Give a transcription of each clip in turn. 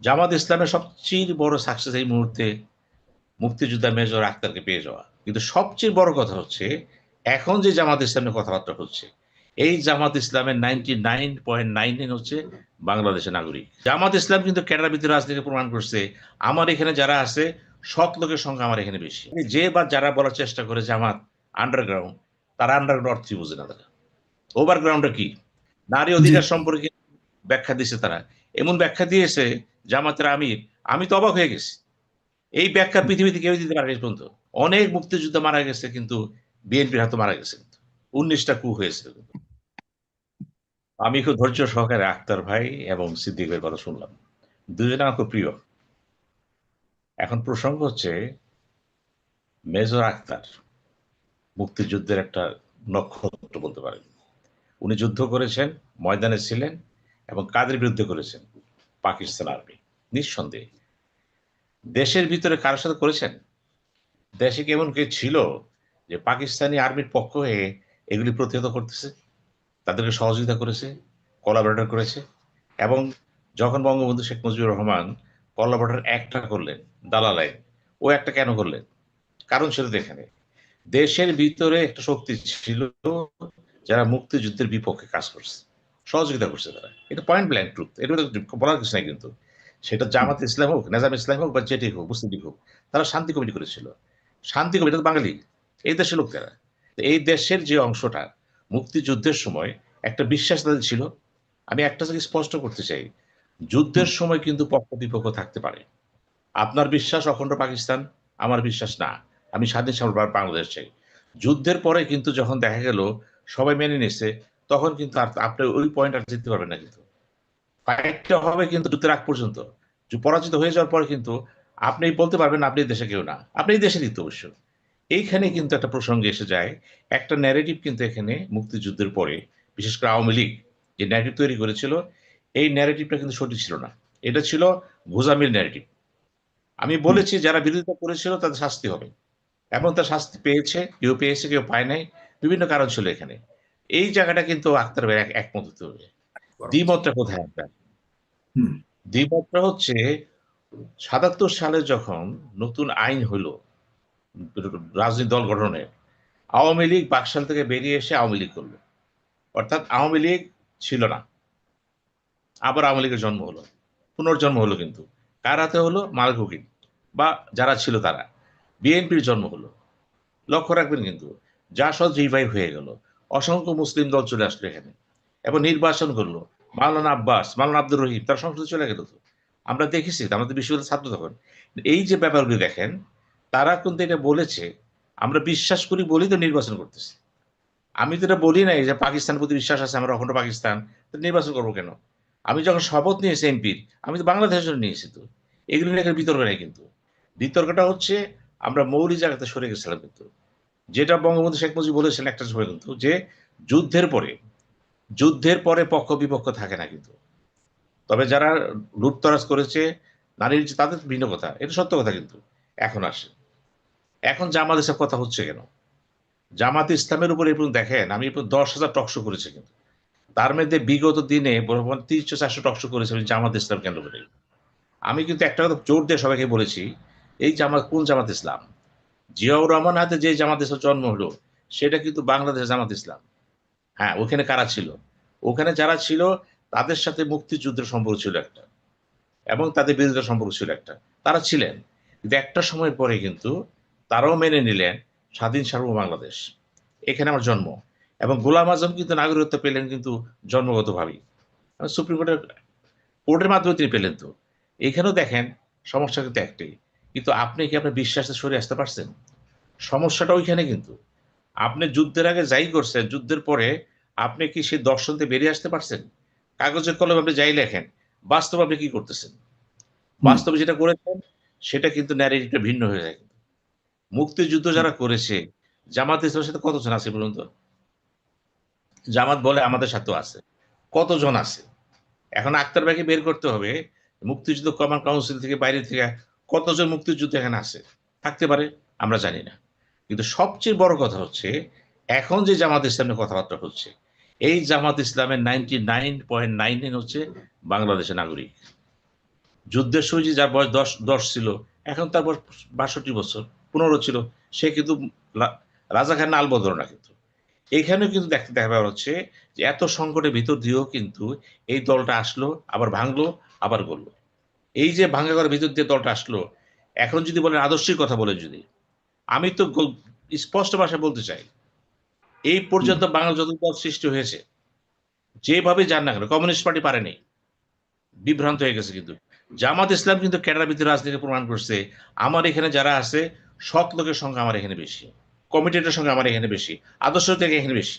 জামাত ইসলামের সবচেয়ে বড় সাকসেস এই মুহূর্তে মুক্তিযোদ্ধা মেজর আক্তারকে পেয়ে যাওয়া। কিন্তু সবচেয়ে বড় কথা হচ্ছে এখন যে জামাত ইসলামের কথাবার্তা হচ্ছে এই জামাত ইসলামের ninety nine point nine nine হচ্ছে বাংলাদেশের নাগরিক। জামাত ইসলাম কিন্তু ক্যাডার ভিত্তিক রাজনীতি প্রমাণ করছে। আমার এখানে যারা আছে সৎ লোকের সংখ্যা আমার এখানে বেশি। যে বা যারা বলার চেষ্টা করে জামাত আন্ডারগ্রাউন্ড তারা আন্ডারগ্রাউন্ড অর্থই বুঝে না তারা। ওভারগ্রাউন্ডটা কি? নারী অধিকার সম্পর্কে ব্যাখ্যা দিয়েছে তারা। এমন ব্যাখ্যা দিয়েছে জামাতের আমির, আমি তো অবাক হয়ে গেছি। এই ব্যাখ্যা পৃথিবীতে কেউ দিতে পারে পর্যন্ত। অনেক মুক্তিযুদ্ধ মারা গেছে কিন্তু বিএনপির হাতে মারা গেছে উনিশটা কু হয়েছে। আমি খুব ধৈর্য সহকারে আক্তার ভাই এবং সিদ্দিকের কথা শুনলাম। দুজনে আমার খুব প্রিয়। এখন প্রসঙ্গ হচ্ছে, মেজর আক্তার মুক্তিযুদ্ধের একটা নক্ষত্র বলতে পারেন। উনি যুদ্ধ করেছেন, ময়দানে ছিলেন এবং কাদের বিরুদ্ধে করেছেন? পাকিস্তান আর্মি। নিঃসন্দেহে। দেশের ভিতরে কারোর সাথে করেছেন? দেশে কেমন কে ছিল যে পাকিস্তানি আর্মির পক্ষ হয়ে এগুলি প্রতিহত করতেছে? তাদেরকে সহযোগিতা করেছে কলাবরেটর করেছে এবং যখন বঙ্গবন্ধু শেখ মুজিবুর রহমান কলাবরেটর একটা করলেন দালালায় ও একটা কেন করলেন? কারণ ছিল এখানে। দেশের ভিতরে একটা শক্তি ছিল যারা মুক্তিযুদ্ধের বিপক্ষে কাজ করছে। সহযোগিতা করছে তারা। এটা পয়েন্ট ব্ল্যাঙ্ক ট্রুথ এটা বলার কিছু নাই কিন্তু। সেটা জামাত ইসলাম হোক, নেজাম ইসলাম হোক বা জেটি হোক, মুসলিম হোক, তারা শান্তি কমিটি করেছিল। শান্তি কমিটি তো বাঙালি। এই দেশের লোক তারা এই দেশের যে অংশটা, মুক্তিযুদ্ধের সময় একটা বিশ্বাস তাদের ছিল। আমি একটা জিনিস স্পষ্ট করতে চাই। যুদ্ধের সময় কিন্তু পক্ষ বিপক্ষ থাকতে পারে। আপনার বিশ্বাস অখণ্ড পাকিস্তান, আমার বিশ্বাস না। আমি স্বাধীন বাংলাদেশ চাই। যুদ্ধের পরে কিন্তু যখন দেখা গেল, সবাই মেনে নিছে তখন কিন্তু আর আপনি ওই পয়েন্ট আর জিততে পারবেন না কিন্তু। ফাইটটা হবে কিন্তু যুদ্ধের আগ পর্যন্ত। পরাজিত হয়ে যাওয়ার পরে কিন্তু আপনি বলতে পারবেন আপনি দেশে কেউ না। আপনি দেশে দিত অবশ্য। এইখানে কিন্তু একটা প্রসঙ্গে এসে যায় একটা ন্যারেটিভ কিন্তু এখানে মুক্তিযুদ্ধের পরে বিশেষ করে আওয়ামী লীগ যে ন্যারেটিভ তৈরি করেছিল এই ন্যারেটিভটা কিন্তু সঠিক ছিল না। এটা ছিল ভুজামিল ন্যারেটিভ আমি বলেছি যারা বিরোধিতা করেছিল তাদের শাস্তি হবে। এবং তার শাস্তি পেয়েছে কেউ পেয়েছে কেউ পায় নাই। বিভিন্ন কারণ ছিল এখানে। এই জায়গাটা কিন্তু আক্তার ভাই একমত হতে হবে। দ্বিমতটা কোথায় আপনার? দ্বিমতটা হচ্ছে সাতাত্তর সালে যখন নতুন আইন হলো রাজনৈতিক দল গঠনের আওয়ামী লীগ বাকশাল থেকে বেরিয়ে এসে আওয়ামী লীগ করল। অর্থাৎ আওয়ামী লীগ ছিল না। আবার আওয়ামী লীগের জন্ম হলো পুনর্জন্ম হলো কিন্তু। কার হাতে হলো? মালকুকিন বা যারা ছিল তারা। বিএনপির জন্ম হলো। লক্ষ্য রাখবেন কিন্তু যা সব রিভাইভ হয়ে গেল অসংখ্য মুসলিম দল চলে আসলো এখানে। এবং নির্বাচন করল মাওলানা আব্বাস, মাওলানা আব্দুর রহিম, তার সংসদে চলে গেল তো। আমরা দেখেছি, আমাদের বিশ্ববিদ্যালয়ের ছাত্র তখন। এই যে ব্যাপারগুলি দেখেন, তারা কিন্তু এটা বলেছে, আমরা বিশ্বাস করি বলি তো নির্বাচন করতেছি। আমি তো এটা বলি নাই যে পাকিস্তান প্রতি বিশ্বাস আছে, আমরা অখণ্ড পাকিস্তান, তো নির্বাচন করব কেন? আমি যখন শপথ নিয়েছি এমপির, আমি তো বাংলাদেশের জন্য নিয়েছি তো। এগুলি নিয়ে বিতর্ক নেই কিন্তু। বিতর্কটা হচ্ছে, আমরা মৌলিক জায়গাতে সরে গেছিলাম কিন্তু। যেটা বঙ্গবন্ধু শেখ মুজিব বলেছেন একটা সময় কিন্তু যে যুদ্ধের পরে যুদ্ধের পরে পক্ষ বিপক্ষ থাকে না কিন্তু। তবে যারা লুটতরাজ করেছে নারীর তাদের ভিন্ন কথা। এটা সত্য কথা কিন্তু। এখন আসে। এখন জামাত এসব কথা হচ্ছে কেন? জামাত ইসলামের উপর এবং দেখেন, আমি দশ হাজার টকশো করেছে কিন্তু। তার মধ্যে বিগত দিনে তিনশো চারশো টকশো করেছে জামাত ইসলাম কেন্দ্র করে। আমি কিন্তু একটা কথা জোর দিয়ে সবাইকে বলেছি, এই জামাত কোন জামাত ইসলাম? জিয়াউর রহমান হাতে যে জামাত ইসলাম জন্ম হলো, সেটা কিন্তু বাংলাদেশের জামাত ইসলাম। হ্যাঁ ওখানে কারা ছিল? ওখানে যারা ছিল, তাদের সাথে মুক্তিযুদ্ধের সম্পর্ক ছিল একটা এবং তাদের বিরোধিতা সম্পর্ক ছিল একটা। তারা ছিলেন। কিন্তু একটা সময় পরে কিন্তু তারাও মেনে নিলেন স্বাধীন সার্ব বাংলাদেশ। এখানে আমার জন্ম। এবং গোলাম আজম কিন্তু নাগরিকত্ব পেলেন কিন্তু জন্মগতভাবেই। সুপ্রিম কোর্টের কোর্টের মাধ্যমে তিনি পেলেন তো। এখানেও দেখেন, সমস্যা কিন্তু একটাই। কিন্তু আপনি কি আপনার বিশ্বাসে সরে আসতে পারছেন? সমস্যাটা ওইখানে কিন্তু। আপনি যুদ্ধের আগে যাই করছেন যুদ্ধের পরে আপনি কি সেই দর্শনতে বেরিয়ে আসতে পারছেন? কাগজের কলম আপনি যাই লেখেন বাস্তব আপনি কি করতেছেন? বাস্তবে যেটা করেছেন সেটা কিন্তু ন্যারেটিভটা ভিন্ন হয়ে যায় কিন্তু। মুক্তিযুদ্ধ যারা করেছে জামাত ইসলামের সাথে কতজন আছে বলুন তো? জামাত বলে আমাদের সাথেও আছে। কতজন আছে? এখন আক্তার ভাইকে বের করতে হবে। মুক্তিযুদ্ধ কমান্ড কাউন্সিল থেকে বাইরে থেকে কতজন মুক্তিযুদ্ধ এখানে আছে? থাকতে পারে, আমরা জানি না। কিন্তু সবচেয়ে বড় কথা হচ্ছে, এখন যে জামাত ইসলামের কথাবার্তা হচ্ছে, এই জামাত ইসলামের নাইনটি নাইন পয়েন্ট নাইন হচ্ছে বাংলাদেশের নাগরিক। যুদ্ধের সময় যে যার বয়স দশ দশ ছিল, এখন তার বয়স বাষট্টি বছর, পনেরো ছিল, সে কিন্তু রাজা খান নাল বদল না কিন্তু। এইখানেও কিন্তু দেখতে দেখা হচ্ছে যে এত সংকটের ভিতর দিয়েও কিন্তু এই দলটা আসলো, আবার ভাঙলো, আবার গড়লো। এই যে ভাঙা করার ভিতর দিয়ে দলটা আসলো এখন যদি বলেন আদর্শিক কথা বলে যদি আমি তো স্পষ্ট ভাষায় বলতে চাই এই পর্যন্ত বাংলা যত দল সৃষ্টি হয়েছে যেভাবে যান না কেন কমিউনিস্ট পার্টি পারেনি বিভ্রান্ত হয়ে গেছে কিন্তু। জামাত ইসলাম কিন্তু ক্যাডার ভিত্তিক রাজনীতি প্রমাণ করছে আমার এখানে যারা আছে সৎ লোকের সংখ্যা আমার এখানে বেশি কমিটেডের সংখ্যা আমার এখানে বেশি আদর্শ থেকে এখানে বেশি।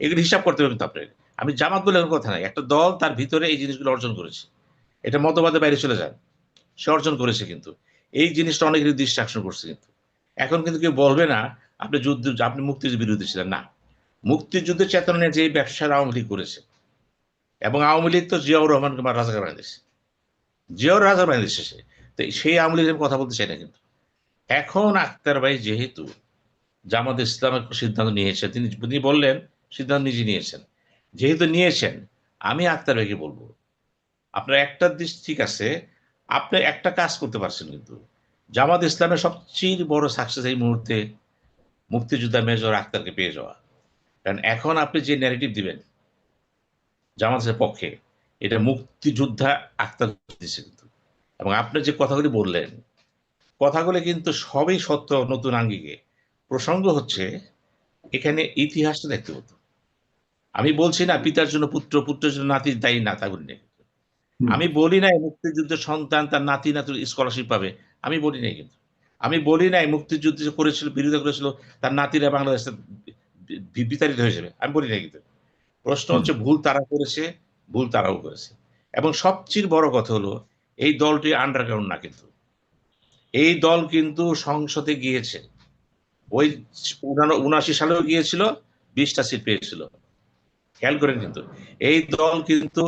এগুলো হিসাব করতে হবে আপনাকে। আমি জামাত বলে কোনো কথা নাই একটা দল তার ভিতরে এই জিনিসগুলো অর্জন করেছে। এটা মতবাদের বাইরে চলে যায়। সে অর্জন করেছে কিন্তু। এই জিনিসটা অনেক দৃষ্টি আকর্ষণ করছে কিন্তু। এখন কিন্তু কেউ বলবে না, আপনি যুদ্ধ, আপনি মুক্তিযুদ্ধ বিরোধী ছিলেন। না। মুক্তিযুদ্ধের চেতনা নিয়ে যে ব্যবসার আওয়ামী লীগ করেছে। এবং আওয়ামী লীগ তো জিয়াউর রহমানকে বা রাজাকার বানিয়ে দিয়েছে। জিয়াউর রাজা বানিয়ে দিয়েছে সে। তো সেই আওয়ামী লীগের কথা বলতে চাই না কিন্তু। এখন আক্তার ভাই যেহেতু জামাত ইসলামের সিদ্ধান্ত নিয়েছেন তিনি তিনি বললেন, সিদ্ধান্ত নিজে নিয়েছেন। যেহেতু নিয়েছেন, আমি আক্তার ভাইকে বলব। আপনার একটা দিক ঠিক আছে, আপনি একটা কাজ করতে পারছেন কিন্তু। জামাত ইসলামের সবচেয়ে বড় সাকসেস এই মুহূর্তে মুক্তিযোদ্ধা মেজর আক্তারকে পেয়ে যাওয়া। কারণ এখন আপনি যে ন্যারেটিভ দিবেন জামাতের পক্ষে, এটা মুক্তিযোদ্ধা আক্তার দিচ্ছে কিন্তু। এবং আপনি যে কথাগুলি বললেন, কথাগুলি কিন্তু সবই সত্য নতুন আঙ্গিকে। প্রসঙ্গ হচ্ছে, এখানে ইতিহাসটা দেখতে হতো আমি বলছি না পিতার জন্য পুত্র, পুত্রের জন্য নাতি, দায়ী না, তা বলি না হুম। আমি বলি নাই মুক্তিযুদ্ধের সন্তান তার নাতি নাতুর স্কলারশিপ পাবে। আমি বলি নাই কিন্তু। আমি বলি নাই মুক্তিযুদ্ধ করেছিল বিরোধিতা করেছিল তার নাতিরা বাংলাদেশে বিতাড়িত হয়ে যাবে। আমি বলি নাই কিন্তু। প্রশ্ন হচ্ছে ভুল তারা করেছে ভুল তারাও করেছে। এবং সবচেয়ে বড় কথা হলো এই দলটি আন্ডারগ্রাউন্ড না কিন্তু। এই দল কিন্তু সংসদে গিয়েছে। ওই উনাশি সালেও গিয়েছিল বিশটা সিট পেয়েছিল। খেয়াল করেন কিন্তু। এই দল কিন্তু।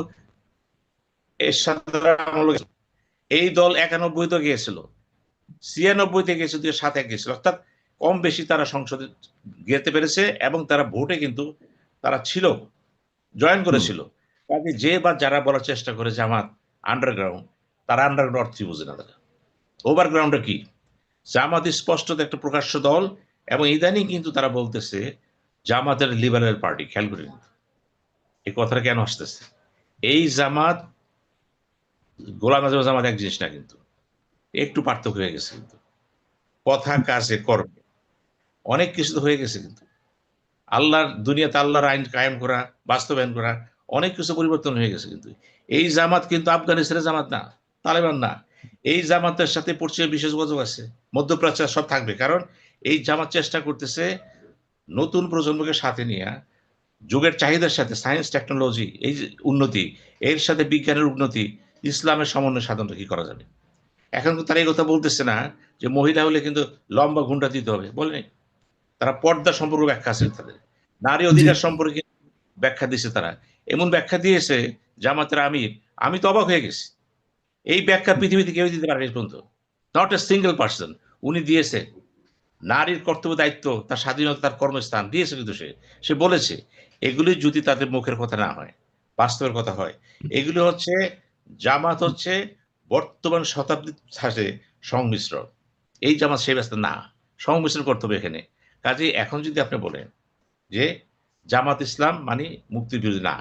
এই দল একানব্বই তো গিয়েছিল ছিয়ানব্বইতে গিয়েছিল দুই সাত এক গিয়েছিল। অর্থাৎ কম বেশি তারা সংসদে যেতে পেরেছে এবং তারা ভোটে কিন্তু তারা ছিল জয়েন করেছিল। কাজে যে বা যারা বলার চেষ্টা করে জামাত আন্ডারগ্রাউন্ড তারা আন্ডারগ্রাউন্ড অর্থই বুঝে না তারা। ওভারগ্রাউন্ডটা কি? জামাত স্পষ্ট একটা প্রকাশ্য দল এবং ইদানিং কিন্তু তারা বলতেছে জামাতের লিবারেল পার্টি খেয়াল করে কিন্তু এই কথাটা কেন আসতেছে? এই জামাত গোলাম আজম জামাত এক জিনিস না কিন্তু, একটু পার্থক্য হয়ে গেছে কিন্তু। কথা, কাজে, কর্মে, অনেক কিছু তো হয়ে গেছে কিন্তু। আল্লাহর, দুনিয়াতে আল্লাহর আইন কায়েম করা, বাস্তবায়ন করা, অনেক কিছু পরিবর্তন হয়ে গেছে কিন্তু। এই জামাত কিন্তু আফগানিস্তানের জামাত না, তালেবান না। এই জামাতের সাথে পশ্চিমে বিশেষ যোগাযোগ আছে মধ্যপ্রাচ্য সব থাকবে। কারণ এই জামাত চেষ্টা করতেছে নতুন প্রজন্মকে সাথে নিয়ে, যুগের চাহিদার সাথে সায়েন্স টেকনোলজি এই উন্নতি, এর সাথে বিজ্ঞানের উন্নতি ইসলামের সমন্বয় সাধনটা কি করা যাবে? এখন তারা এই কথা বলতেছে না যে মহিলা হলে কিন্তু লম্বা ঘুমটা দিতে হবে বলেনি তারা পর্দা সম্পর্কে ব্যাখ্যা আছে তাদের। নারী অধিকার সম্পর্কে ব্যাখ্যা দিয়েছে তারা। এমন ব্যাখ্যা দিয়েছে জামাতের আমির। আমি তো অবাক হয়ে গেছি। এই ব্যাখ্যা পৃথিবীতে কেউ দিতে পারে পর্যন্ত। নট এ সিঙ্গেল পার্সন উনি দিয়েছে। নারীর কর্তব্য দায়িত্ব তার স্বাধীনতা তার কর্মস্থান দিয়েছে কিন্তু সে। সে বলেছে এগুলি যদি তাদের মুখের কথা না হয় বাস্তবের কথা হয় এগুলি হচ্ছে জামাত হচ্ছে বর্তমান শতাব্দীর সাথে সংমিশ্রণ। এই জামাত সেই ব্যস্ত না, সংমিশ্রণ করতে হবে এখানে। কাজে এখন যদি আপনি বলেন যে জামাত ইসলাম মানে মুক্তির বিরোধী না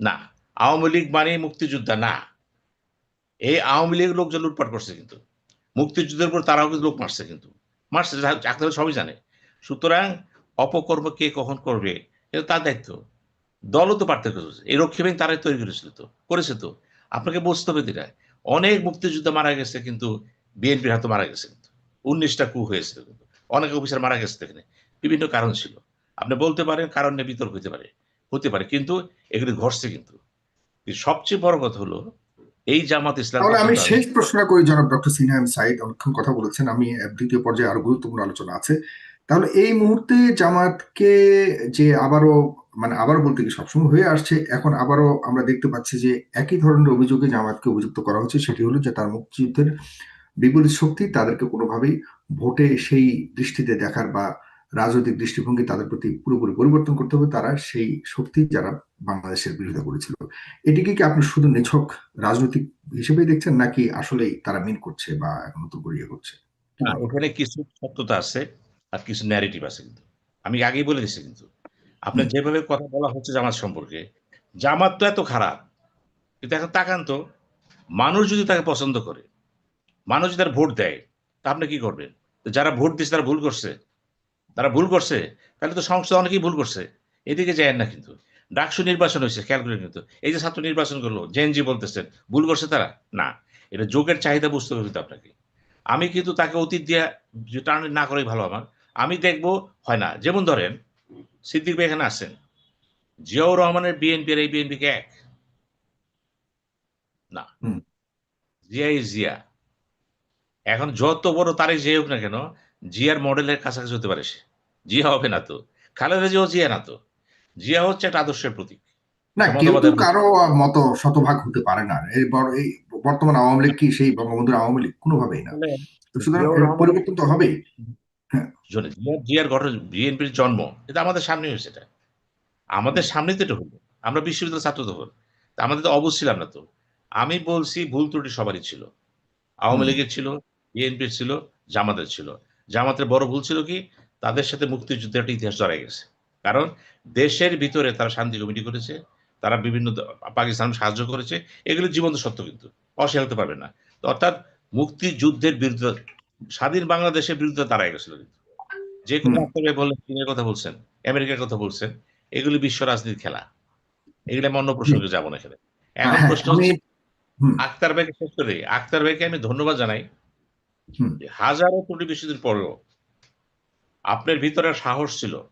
না, আওয়ামী লীগ মানে মুক্তিযোদ্ধা না, এই আওয়ামী লীগ লোকজন লুটপাট করছে কিন্তু। মুক্তিযুদ্ধের উপর তারাও কিন্তু লোক মারছে কিন্তু। মারছে চাকরি সবই জানে। সুতরাং অপকর্ম কে কখন করবে, এটা তার দায়িত্ব। দলও তো পার্থক্য করেছে। এই রক্ষী বাহিনী তারাই তৈরি করেছিল তো করেছে তো। আপনাকে বুঝতে হবে যেটা অনেক মুক্তিযোদ্ধা মারা গেছে কিন্তু বিএনপির হাতে মারা গেছে কিন্তু। উনিশটা কু হয়েছে কিন্তু। অনেক অফিসার মারা গেছে এখানে বিভিন্ন কারণ ছিল। আপনি বলতে পারেন কারণ নিয়ে বিতর্ক হতে পারে হতে পারে কিন্তু এগুলি ঘটছে কিন্তু। সবচেয়ে বড় কথা হলো এই জামাত ইসলাম আমি শেষ প্রশ্ন করি জনাব ডক্টর সিনহাম সাইদ অনেকক্ষণ কথা বলেছেন। আমি দ্বিতীয় পর্যায়ে আরও গুরুত্বপূর্ণ আলোচনা আছে। তাহলে এই মুহূর্তে জামাতকে যে আবারও মানে আবারও বলতে গেলে সবসময় হয়ে আসছে, এখন আবারও আমরা দেখতে পাচ্ছি যে একই ধরনের অভিযোগে জামাতকে অভিযুক্ত করা হচ্ছে। সেটি হলো যে তার মুক্তিযুদ্ধের বিপরীত শক্তি তাদেরকে কোনোভাবেই ভোটে সেই দৃষ্টিতে দেখার বা রাজনৈতিক দৃষ্টিভঙ্গি তাদের প্রতি পুরোপুরি পরিবর্তন করতে হবে। তারা সেই শক্তি যারা বাংলাদেশের বিরোধিতা করেছিল। এটিকে কি আপনি শুধু নিছক রাজনৈতিক হিসেবেই দেখছেন, নাকি আসলেই তারা মিন করছে বা নতুন করে ইয়ে করছে? না এখানে কিছু সত্যতা আছে। আর কিছু ন্যারেটিভ আছে কিন্তু। আমি আগেই বলে দিচ্ছি কিন্তু। আপনার যেভাবে কথা বলা হচ্ছে জামাত সম্পর্কে জামাত তো এত খারাপ কিন্তু এখন তাকান তো মানুষ যদি তাকে পছন্দ করে মানুষ যদি তার ভোট দেয় তা আপনি কি করবেন? তো যারা ভোট দিচ্ছে তারা ভুল করছে। তারা ভুল করছে তাহলে তো সংসদ অনেকেই ভুল করছে। এদিকে যায় না কিন্তু। ডাকসু নির্বাচন হয়েছে খেয়াল করে কিন্তু। এই যে ছাত্র নির্বাচন করল জেএনজি বলতেছেন ভুল করছে তারা? না। এটা যোগের চাহিদা বুঝতে হবে কিন্তু আপনাকে। আমি কিন্তু তাকে অতীত দিয়ে টার্ন না করাই ভালো আমার। আমি দেখব হয় না। যেমন ধরেন সিদ্দিক ভাই এখানে আসেন জিয়াউর রহমানের বিএনপি আর এই বিএনপি কে এক। না। জিয়া ইজ জিয়া। এখন যত বড় তারিখ যে হোক না কেন জিয়ার মডেলের কাছাকাছি হতে পারে সে। জিয়া হবে না তো। খালেদা জিয়াও জিয়া না তো। জিয়া হচ্ছে একটা আদর্শের প্রতীক। না কেউ তো কারও মতো শতভাগ হতে পারে না। এই বর্তমান আওয়ামী লীগ কি সেই বঙ্গবন্ধুর আওয়ামী লীগ? কোনোভাবেই না। সুতরাং পরিবর্তন তো হবেই। শুনে জিয়ার গঠন বিএনপির জন্ম এটা আমাদের সামনে হয়েছে এটা। আমাদের সামনে তো এটা হলো। আমরা বিশ্ববিদ্যালয় ছাত্র তখন। আমাদের তো ছিলাম না তো। আমি বলছি ভুল ত্রুটি সবারই ছিল। আওয়ামী লীগের ছিল বিএনপির ছিল জামাতের ছিল। জামাতের বড় ভুল ছিল কি? তাদের সাথে মুক্তিযুদ্ধের একটা ইতিহাস জড়াই গেছে। কারণ দেশের ভিতরে তারা শান্তি কমিটি করেছে তারা বিভিন্ন পাকিস্তান সাহায্য করেছে। এগুলো জীবন্ত সত্য কিন্তু। অস্বীকার পারবে না। অর্থাৎ মুক্তিযুদ্ধের বিরুদ্ধে স্বাধীন বাংলাদেশের বিরুদ্ধে দাঁড়ায় গেছিল কিন্তু। যে কোনো। আক্তার বললেন চীনের কথা বলছেন আমেরিকার কথা বলছেন এগুলি বিশ্ব রাজনীতির খেলা। এগুলো আমি অন্য প্রসঙ্গে যাব না এখানে। এখন হ্যাঁ, প্রশ্ন আক্তার ভাইকে শেষ করে আক্তার ভাইকে আমি ধন্যবাদ জানাই। হাজারো ত্রুটি বিশুদ্ধির পরেও আপনার ভিতরে সাহস ছিল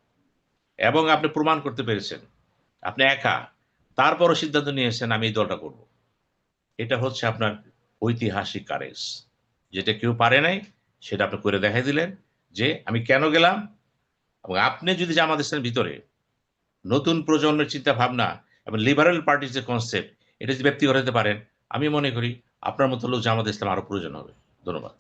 এবং আপনি প্রমাণ করতে পেরেছেন। আপনি একা। তারপরও সিদ্ধান্ত নিয়েছেন আমি এই দলটা করব। এটা হচ্ছে আপনার ঐতিহাসিক কারেজ যেটা কেউ পারে নাই সেটা আপনি করে দেখাই দিলেন যে আমি কেন গেলাম এবং আপনি যদি জামাত ইসলামের ভিতরে নতুন প্রজন্মের চিন্তা ভাবনা এবং লিবারেল পার্টির যে কনসেপ্ট এটা যদি ব্যক্তি করাতে পারেন, আমি মনে করি আপনার মতো লোক জামাত ইসলাম আরও প্রয়োজন হবে। ধন্যবাদ।